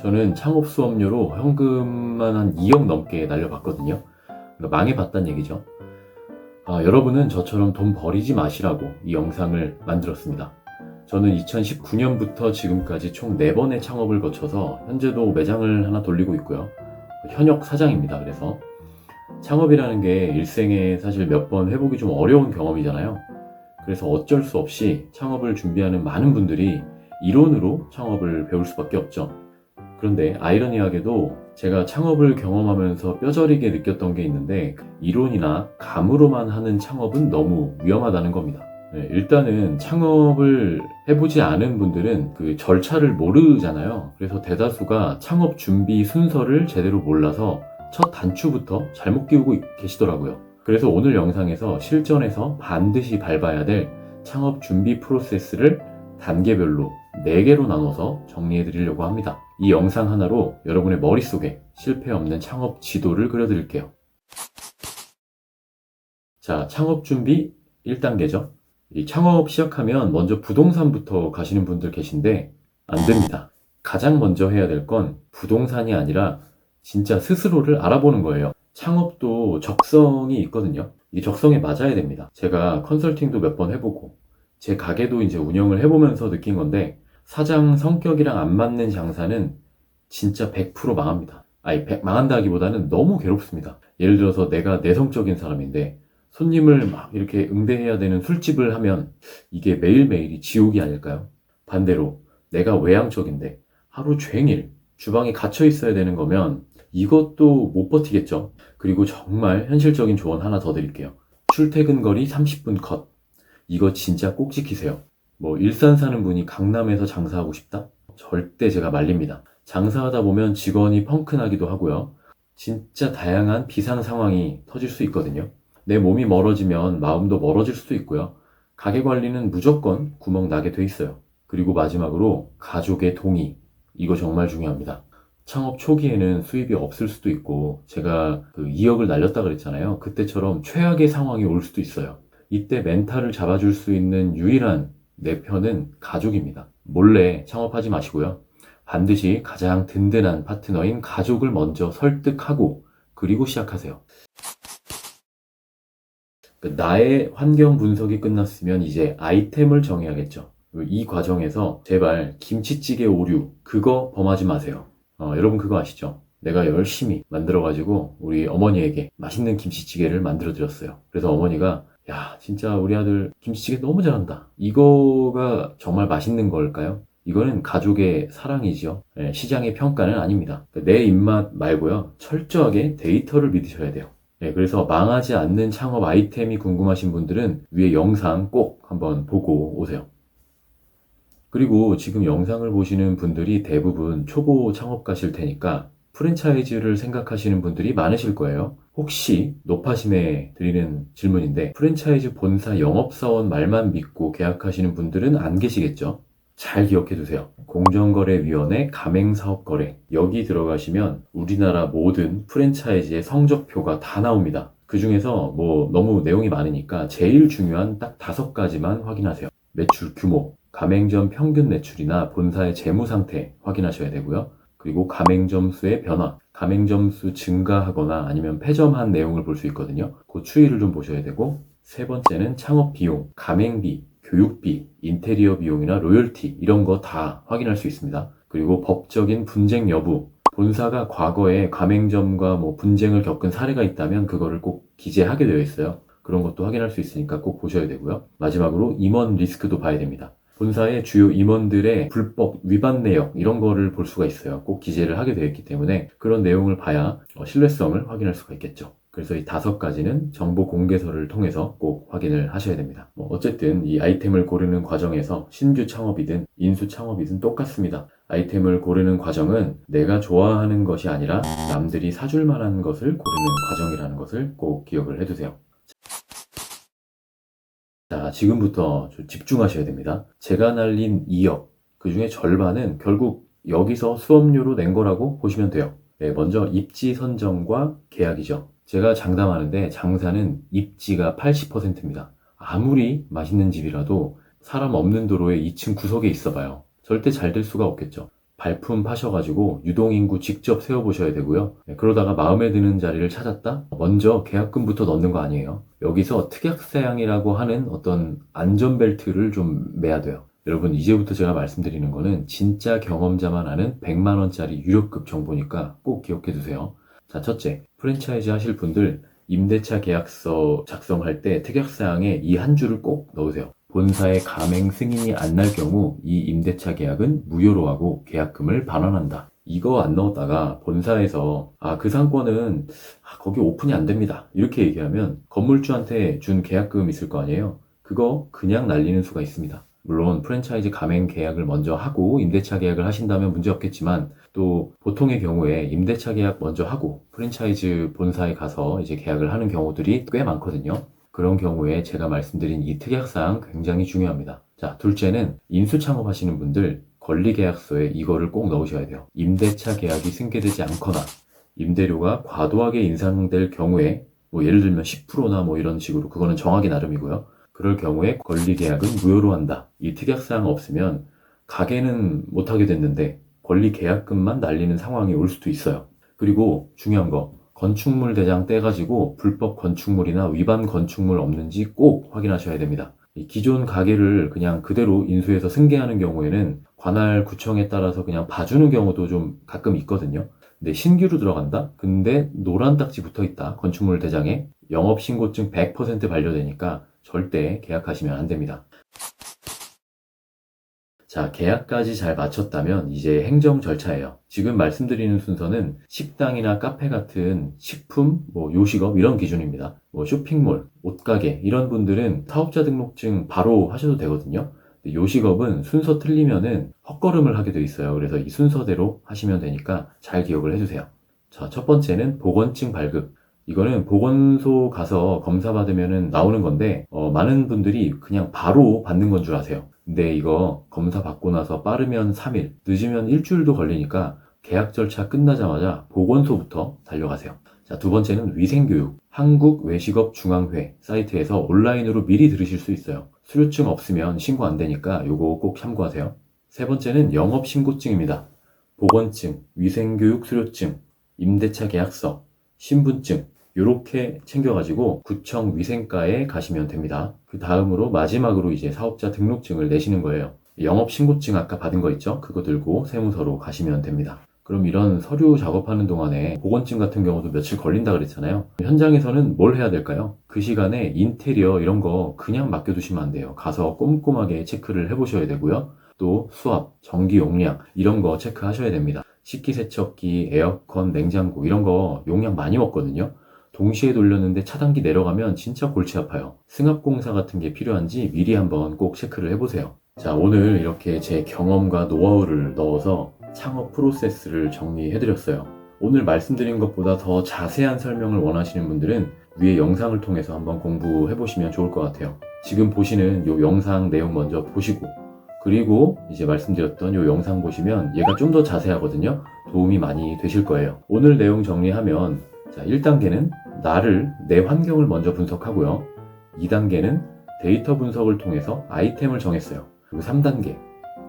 저는 창업 수업료로 현금만 한 2억 넘게 날려봤거든요. 그러니까 망해봤다는 얘기죠. 아, 여러분은 저처럼 돈 버리지 마시라고 이 영상을 만들었습니다. 저는 2019년부터 지금까지 총 4번의 창업을 거쳐서 현재도 매장을 하나 돌리고 있고요. 현역 사장입니다. 그래서 창업이라는 게 일생에 사실 몇 번 해보기 좀 어려운 경험이잖아요. 그래서 어쩔 수 없이 창업을 준비하는 많은 분들이 이론으로 창업을 배울 수밖에 없죠. 그런데 아이러니하게도 제가 창업을 경험하면서 뼈저리게 느꼈던 게 있는데 이론이나 감으로만 하는 창업은 너무 위험하다는 겁니다. 네, 일단은 창업을 해보지 않은 분들은 그 절차를 모르잖아요. 그래서 대다수가 창업 준비 순서를 제대로 몰라서 첫 단추부터 잘못 끼우고 계시더라고요. 그래서 오늘 영상에서 실전에서 반드시 밟아야 될 창업 준비 프로세스를 단계별로 4개로 나눠서 정리해 드리려고 합니다. 이 영상 하나로 여러분의 머릿속에 실패 없는 창업 지도를 그려드릴게요. 자, 창업 준비 1단계죠. 이 창업 시작하면 먼저 부동산부터 가시는 분들 계신데 안 됩니다. 가장 먼저 해야 될 건 부동산이 아니라 진짜 스스로를 알아보는 거예요. 창업도 적성이 있거든요. 이 적성에 맞아야 됩니다. 제가 컨설팅도 몇 번 해보고 제 가게도 이제 운영을 해보면서 느낀 건데 사장 성격이랑 안 맞는 장사는 진짜 100% 망합니다. 아니, 100 망한다기보다는 너무 괴롭습니다. 예를 들어서 내가 내성적인 사람인데 손님을 막 이렇게 응대해야 되는 술집을 하면 이게 매일매일이 지옥이 아닐까요? 반대로 내가 외향적인데 하루 종일 주방에 갇혀 있어야 되는 거면 이것도 못 버티겠죠. 그리고 정말 현실적인 조언 하나 더 드릴게요. 출퇴근 거리 30분 컷. 이거 진짜 꼭 지키세요. 뭐 일산 사는 분이 강남에서 장사하고 싶다? 절대 제가 말립니다. 장사하다 보면 직원이 펑크나기도 하고요. 진짜 다양한 비상 상황이 터질 수 있거든요. 내 몸이 멀어지면 마음도 멀어질 수도 있고요. 가게 관리는 무조건 구멍 나게 돼 있어요. 그리고 마지막으로 가족의 동의. 이거 정말 중요합니다. 창업 초기에는 수입이 없을 수도 있고 제가 그 2억을 날렸다 그랬잖아요. 그때처럼 최악의 상황이 올 수도 있어요. 이때 멘탈을 잡아줄 수 있는 유일한 내 편은 가족입니다. 몰래 창업하지 마시고요. 반드시 가장 든든한 파트너인 가족을 먼저 설득하고 그리고 시작하세요. 그 나의 환경 분석이 끝났으면 이제 아이템을 정해야겠죠. 이 과정에서 제발 김치찌개 오류 그거 범하지 마세요. 어, 여러분 그거 아시죠? 내가 열심히 만들어가지고 우리 어머니에게 맛있는 김치찌개를 만들어 드렸어요. 그래서 어머니가 야 진짜 우리 아들 김치찌개 너무 잘한다. 이거가 정말 맛있는 걸까요? 이거는 가족의 사랑이지요. 네, 시장의 평가는 아닙니다. 내 입맛 말고요. 철저하게 데이터를 믿으셔야 돼요. 네, 그래서 망하지 않는 창업 아이템이 궁금하신 분들은 위에 영상 꼭 한번 보고 오세요. 그리고 지금 영상을 보시는 분들이 대부분 초보 창업가실 테니까 프랜차이즈를 생각하시는 분들이 많으실 거예요. 혹시 노파심에 드리는 질문인데 프랜차이즈 본사 영업사원 말만 믿고 계약하시는 분들은 안 계시겠죠? 잘 기억해 두세요. 공정거래위원회 가맹사업거래 여기 들어가시면 우리나라 모든 프랜차이즈의 성적표가 다 나옵니다. 그 중에서 뭐 너무 내용이 많으니까 제일 중요한 딱 다섯 가지만 확인하세요. 매출 규모, 가맹점 평균 매출이나 본사의 재무 상태 확인하셔야 되고요. 그리고 가맹점 수의 변화, 가맹점 수 증가하거나 아니면 폐점한 내용을 볼 수 있거든요. 그 추이를 좀 보셔야 되고 세 번째는 창업 비용, 가맹비, 교육비, 인테리어 비용이나 로열티 이런 거 다 확인할 수 있습니다. 그리고 법적인 분쟁 여부, 본사가 과거에 가맹점과 뭐 분쟁을 겪은 사례가 있다면 그거를 꼭 기재하게 되어 있어요. 그런 것도 확인할 수 있으니까 꼭 보셔야 되고요. 마지막으로 임원 리스크도 봐야 됩니다. 본사의 주요 임원들의 불법 위반 내역 이런 거를 볼 수가 있어요. 꼭 기재를 하게 되어 있기 때문에 그런 내용을 봐야 어, 신뢰성을 확인할 수가 있겠죠. 그래서 이 다섯 가지는 정보 공개서를 통해서 꼭 확인을 하셔야 됩니다. 뭐 어쨌든 이 아이템을 고르는 과정에서 신규 창업이든 인수 창업이든 똑같습니다. 아이템을 고르는 과정은 내가 좋아하는 것이 아니라 남들이 사줄 만한 것을 고르는 과정이라는 것을 꼭 기억을 해두세요. 자, 지금부터 좀 집중하셔야 됩니다. 제가 날린 2억, 그 중에 절반은 결국 여기서 수업료로 낸 거라고 보시면 돼요. 네, 먼저 입지 선정과 계약이죠. 제가 장담하는데 장사는 입지가 80%입니다. 아무리 맛있는 집이라도 사람 없는 도로에 2층 구석에 있어 봐요. 절대 잘 될 수가 없겠죠. 발품 파셔가지고 유동인구 직접 세워보셔야 되고요. 네, 그러다가 마음에 드는 자리를 찾았다? 먼저 계약금부터 넣는 거 아니에요. 여기서 특약사양이라고 하는 어떤 안전벨트를 좀 매야 돼요. 여러분 이제부터 제가 말씀드리는 거는 진짜 경험자만 아는 100만원짜리 유료급 정보니까 꼭 기억해 두세요. 자, 첫째, 프랜차이즈 하실 분들 임대차 계약서 작성할 때 특약사항에 이 한 줄을 꼭 넣으세요. 본사의 가맹 승인이 안 날 경우 이 임대차 계약은 무효로 하고 계약금을 반환한다. 이거 안 넣었다가 본사에서 아 그 상권은 아, 거기 오픈이 안 됩니다. 이렇게 얘기하면 건물주한테 준 계약금 있을 거 아니에요. 그거 그냥 날리는 수가 있습니다. 물론 프랜차이즈 가맹 계약을 먼저 하고 임대차 계약을 하신다면 문제 없겠지만 또 보통의 경우에 임대차 계약 먼저 하고 프랜차이즈 본사에 가서 이제 계약을 하는 경우들이 꽤 많거든요. 그런 경우에 제가 말씀드린 이 특약사항 굉장히 중요합니다. 자, 둘째는 인수 창업하시는 분들 권리계약서에 이거를 꼭 넣으셔야 돼요. 임대차 계약이 승계되지 않거나 임대료가 과도하게 인상될 경우에 뭐 예를 들면 10%나 뭐 이런 식으로 그거는 정하기 나름이고요. 그럴 경우에 권리계약은 무효로 한다. 이 특약사항 없으면 가게는 못하게 됐는데 권리계약금만 날리는 상황이 올 수도 있어요. 그리고 중요한 거 건축물 대장 떼가지고 불법 건축물이나 위반 건축물 없는지 꼭 확인하셔야 됩니다. 이 기존 가게를 그냥 그대로 인수해서 승계하는 경우에는 관할 구청에 따라서 그냥 봐주는 경우도 좀 가끔 있거든요. 근데 신규로 들어간다? 근데 노란 딱지 붙어 있다. 건축물 대장에 영업신고증 100% 반려되니까 절대 계약하시면 안 됩니다. 자, 계약까지 잘 마쳤다면 이제 행정 절차예요. 지금 말씀드리는 순서는 식당이나 카페 같은 식품, 뭐 요식업 이런 기준입니다. 뭐 쇼핑몰, 옷가게 이런 분들은 사업자 등록증 바로 하셔도 되거든요. 요식업은 순서 틀리면은 헛걸음을 하게 돼 있어요. 그래서 이 순서대로 하시면 되니까 잘 기억을 해주세요. 자, 첫 번째는 보건증 발급. 이거는 보건소 가서 검사 받으면 나오는 건데 어, 많은 분들이 그냥 바로 받는 건 줄 아세요. 근데 이거 검사 받고 나서 빠르면 3일, 늦으면 일주일도 걸리니까 계약 절차 끝나자마자 보건소부터 달려가세요. 자, 두 번째는 위생교육. 한국외식업중앙회 사이트에서 온라인으로 미리 들으실 수 있어요. 수료증 없으면 신고 안 되니까 요거 꼭 참고하세요. 세 번째는 영업신고증입니다. 보건증, 위생교육 수료증, 임대차 계약서, 신분증, 이렇게 챙겨가지고 구청 위생과에 가시면 됩니다. 그 다음으로 마지막으로 이제 사업자 등록증을 내시는 거예요. 영업신고증 아까 받은 거 있죠? 그거 들고 세무서로 가시면 됩니다. 그럼 이런 서류 작업하는 동안에 보건증 같은 경우도 며칠 걸린다 그랬잖아요. 현장에서는 뭘 해야 될까요? 그 시간에 인테리어 이런 거 그냥 맡겨두시면 안 돼요. 가서 꼼꼼하게 체크를 해보셔야 되고요. 또 수압, 전기 용량 이런 거 체크하셔야 됩니다. 식기세척기, 에어컨, 냉장고 이런 거 용량 많이 먹거든요. 동시에 돌렸는데 차단기 내려가면 진짜 골치 아파요. 승합공사 같은 게 필요한지 미리 한번 꼭 체크를 해보세요. 자, 오늘 이렇게 제 경험과 노하우를 넣어서 창업 프로세스를 정리해드렸어요. 오늘 말씀드린 것보다 더 자세한 설명을 원하시는 분들은 위에 영상을 통해서 한번 공부해보시면 좋을 것 같아요. 지금 보시는 이 영상 내용 먼저 보시고 그리고 이제 말씀드렸던 이 영상 보시면 얘가 좀 더 자세하거든요. 도움이 많이 되실 거예요. 오늘 내용 정리하면 자, 1단계는 나를, 내 환경을 먼저 분석하고요. 2단계는 데이터 분석을 통해서 아이템을 정했어요. 그리고 3단계,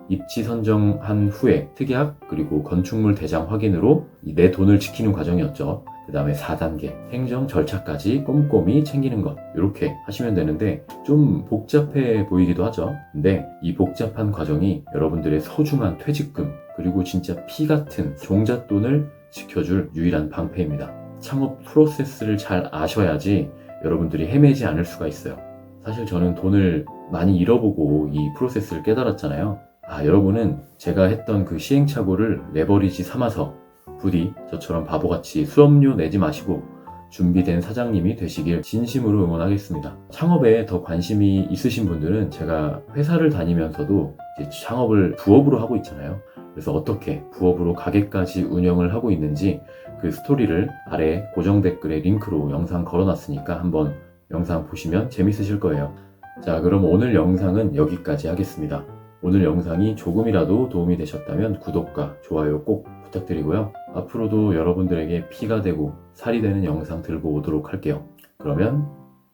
입지 선정한 후에 특약, 그리고 건축물 대장 확인으로 내 돈을 지키는 과정이었죠. 그 다음에 4단계, 행정 절차까지 꼼꼼히 챙기는 것. 이렇게 하시면 되는데 좀 복잡해 보이기도 하죠. 근데 이 복잡한 과정이 여러분들의 소중한 퇴직금, 그리고 진짜 피 같은 종잣돈을 지켜줄 유일한 방패입니다. 창업 프로세스를 잘 아셔야지 여러분들이 헤매지 않을 수가 있어요. 사실 저는 돈을 많이 잃어보고 이 프로세스를 깨달았잖아요. 아, 여러분은 제가 했던 그 시행착오를 레버리지 삼아서 부디 저처럼 바보같이 수업료 내지 마시고 준비된 사장님이 되시길 진심으로 응원하겠습니다. 창업에 더 관심이 있으신 분들은 제가 회사를 다니면서도 창업을 부업으로 하고 있잖아요. 그래서 어떻게 부업으로 가게까지 운영을 하고 있는지 그 스토리를 아래 고정 댓글에 링크로 영상 걸어놨으니까 한번 영상 보시면 재밌으실 거예요. 자, 그럼 오늘 영상은 여기까지 하겠습니다. 오늘 영상이 조금이라도 도움이 되셨다면 구독과 좋아요 꼭 부탁드리고요. 앞으로도 여러분들에게 피가 되고 살이 되는 영상 들고 오도록 할게요. 그러면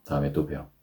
다음에 또 봬요.